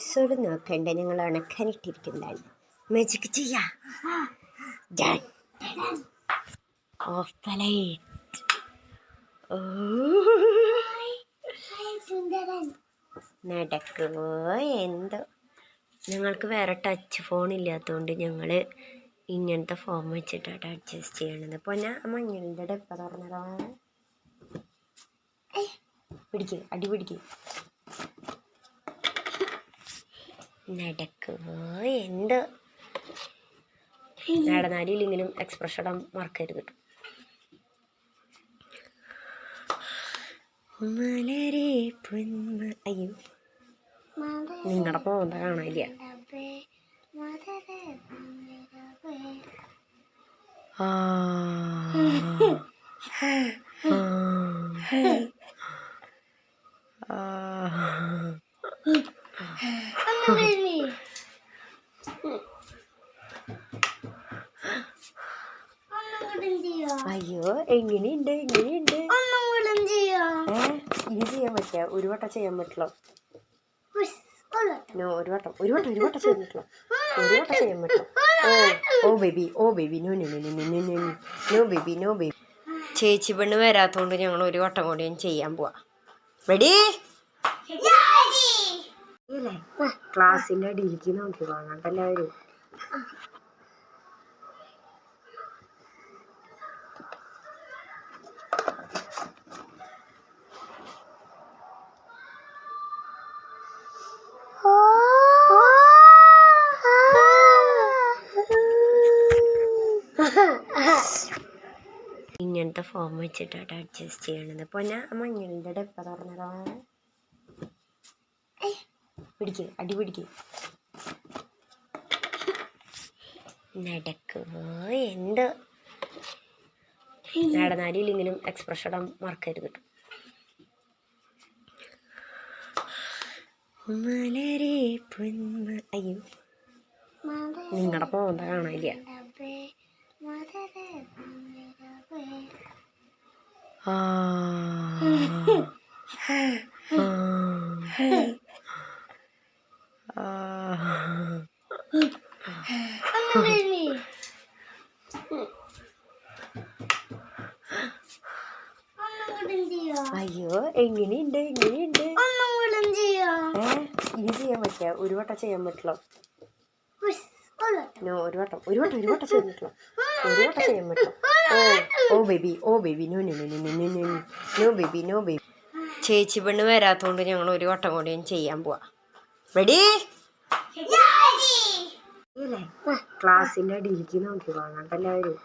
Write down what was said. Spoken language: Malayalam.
എപ്പിസോഡ് നോക്കണ്ട ഞങ്ങൾ ഉണക്കാനിട്ടിരിക്കുന്നതാണ്. മാജിക് ചെയ്യാ. ഓഫ് ദ ലൈറ്റ് ഓ നടക്കോ എന്തോ. ഞങ്ങൾക്ക് വേറെ ടച്ച് ഫോൺ ഇല്ലാത്തതുകൊണ്ട് ഞങ്ങൾ ഇങ്ങനത്തെ ഫോം വെച്ചിട്ടാണ് അഡ്ജസ്റ്റ് ചെയ്യണത്. അപ്പോൾ ഞാൻ മഞ്ഞളുടെ ഡെപ്പ തുറന്നതാണ് പിടിക്കുക അടി നടക്കോ. എന്തോ? നടന്നാലില്ലെങ്കിലും എക്സ്പ്രഷൻ ഇടാൻ മറക്കരുത് മലരെ പൊന്മ അയ്യോ. നിങ്ങളുടെ പോന്ത കാണാനില്ല. ആ. അയ്യോ എങ്ങനെയുണ്ട് എങ്ങനെയുണ്ട് ഇനി ചെയ്യാൻ പറ്റില്ല ഒരു വട്ടം ചെയ്യാൻ പറ്റില്ല നോ ഒരു വട്ടം ഒരു വട്ടം ഒരു വട്ടം ചെയ്യാൻ പറ്റില്ല ഒരു വട്ടം ചെയ്യാൻ പറ്റില്ല ഓ ഓ baby oh baby no no no no no no no baby no baby ചേച്ചി പെണ്ണ് വരാത്തോണ്ട് ഞങ്ങൾ ഒരു വട്ടം കൂടി ചെയ്യാൻ പോവാ റെഡി ക്ലാസ്സിന്റെ അടിയിലേക്ക് നോക്കി വാങ്ങണ്ടല്ലാവരും ഇങ്ങനത്തെ ഫോം വെച്ചിട്ടാണ് അഡ്ജസ്റ്റ് ചെയ്യണത്. അപ്പോൾ ഞാൻ മഞ്ഞളുടെ ഡെപ്പ തുറന്നതാണ് പിടിക്ക് അടി പിടിക്ക്. നടക്കോ. എന്തോ? നടന്നാലില്ലെങ്കിലും എക്സ്പ്രഷൻ ഇടാൻ മറക്കരുത് കേട്ടോ മലരെ പൊന്മ അയ്യോ. നിങ്ങളുടെ പോകുന്ന ആ അയ്യോ എങ്ങനെയുണ്ട് എങ്ങനെയുണ്ട്? ഇനി ചെയ്യാൻ പറ്റിയ ഒരു വട്ടം ചെയ്യാൻ പറ്റില്ല. നോ ഒരു വട്ടം ഒരു വട്ടം ഒരു വട്ടം ചെയ്യാൻ പറ്റില്ല. ഒരു വട്ടം ചെയ്യാൻ പറ്റും ഓ ഓ baby oh baby no no no no no no baby no baby ചേച്ചി പെണ്ണ് വരാത്തോണ്ട് ഞങ്ങൾ ഒരു വട്ടം കൂടി ചെയ്യാൻ പോവാ. റെഡി ക്ലാസ്സിന്റെ അടിയിലേക്ക് നോക്കി വാങ്ങണ്ടല്ലാവരും